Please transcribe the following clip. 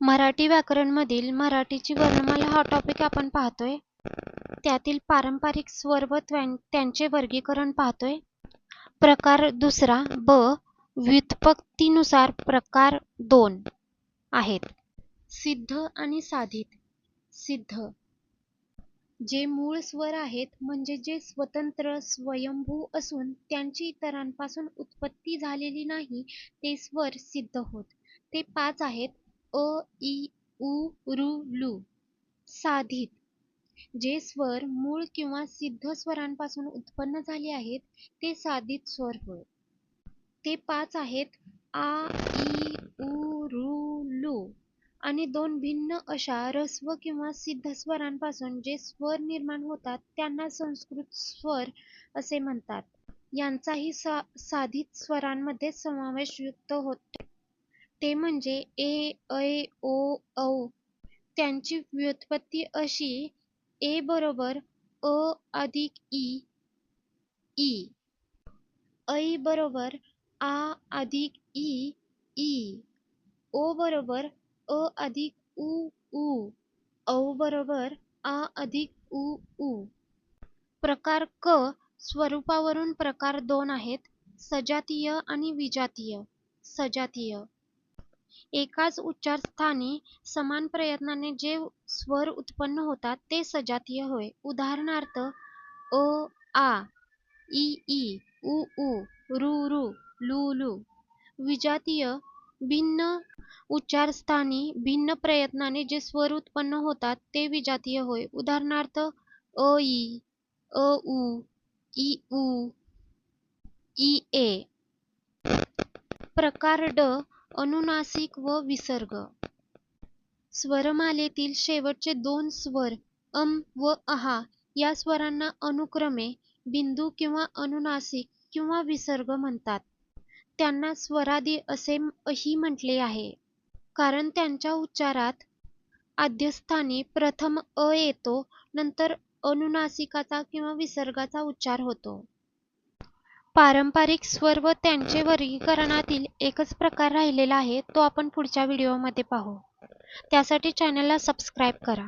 मराठी व्याकरणमधील मराठीची वर्णमाला हा टॉपिक आपण पाहतोय. त्यातील पारंपरिक स्वर व त्यांचे वर्गीकरण पाहतोय. प्रकार दुसरा ब व्युत्पत्तीनुसार प्रकार दोन आहेत. सिद्ध आणि साधित. सिद्ध. जे मूळ स्वर आहेत म्हणजे जे स्वतंत्र स्वयंभू असून त्यांची इतरांपासून उत्पत्ती झालेली नाही ते स्वर सिद्ध होत. ते पाच आहेत. अ इ उ ऋ लू. साधित. जे स्वर मूळ किंवा सिद्ध स्वरांपासून उत्पन्न झाले आहेत ते साधित स्वर होय. ते पाच आहेत आ इ उ ऋ लू. आणि दोन भिन्न अशा ऱ्हस्व किंवा सिद्ध स्वरांपासून जे स्वर निर्माण होतात त्यांना संस्कृत स्वर असे म्हणतात. यांचाही सा साधित स्वरांमध्ये समावेश युक्त होतो. ते म्हणजे ए ऐ ओ औ. त्यांची व्युत्पत्ती अशी ए बरोबर अ अधिक इ ई. ऐ बरोबर आ अधिक इ ई. ओ बरोबर अ अधिक उ ऊ औ बरोबर आ अधिक उ ऊ प्रकार क स्वरूपावरून प्रकार दोन आहेत सजातीय आणि विजातीय. सजातीय. एकाच उच्चारस्थानी समान प्रयत्नाने जे स्वर उत्पन्न होतात ते सजातीय होय. उदाहरणार्थ अ आ इ ई उ ऊ ऋ ॠ लू लू. विजातीय भिन्न उच्चारस्थानी भिन्न प्रयत्नाने जे स्वर उत्पन्न होतात ते विजातीय होय. उदाहरणार्थ अ ई अ उ इ ऊ इ ए. प्रकार ड अनुनासिक व विसर्ग. स्वरमालेतील शेवटचे दोन स्वर अम व अहा या स्वरांना अनुक्रमे बिंदू किंवा अनुनासिक किंवा विसर्ग म्हणतात. त्यांना स्वरादी असे ही म्हटले आहे. कारण त्यांच्या उच्चारात आद्यस्थानी प्रथम अ येतो नंतर अनुनासिकाचा किंवा विसर्गाचा उच्चार होतो. पारंपरिक स्वर व त्यांचे वर्गीकरणातील एकच प्रकार राहिलेला आहे तो आपण पुढच्या व्हिडिओमध्ये पाहू. त्यासाठी चॅनलला सबस्क्राईब करा.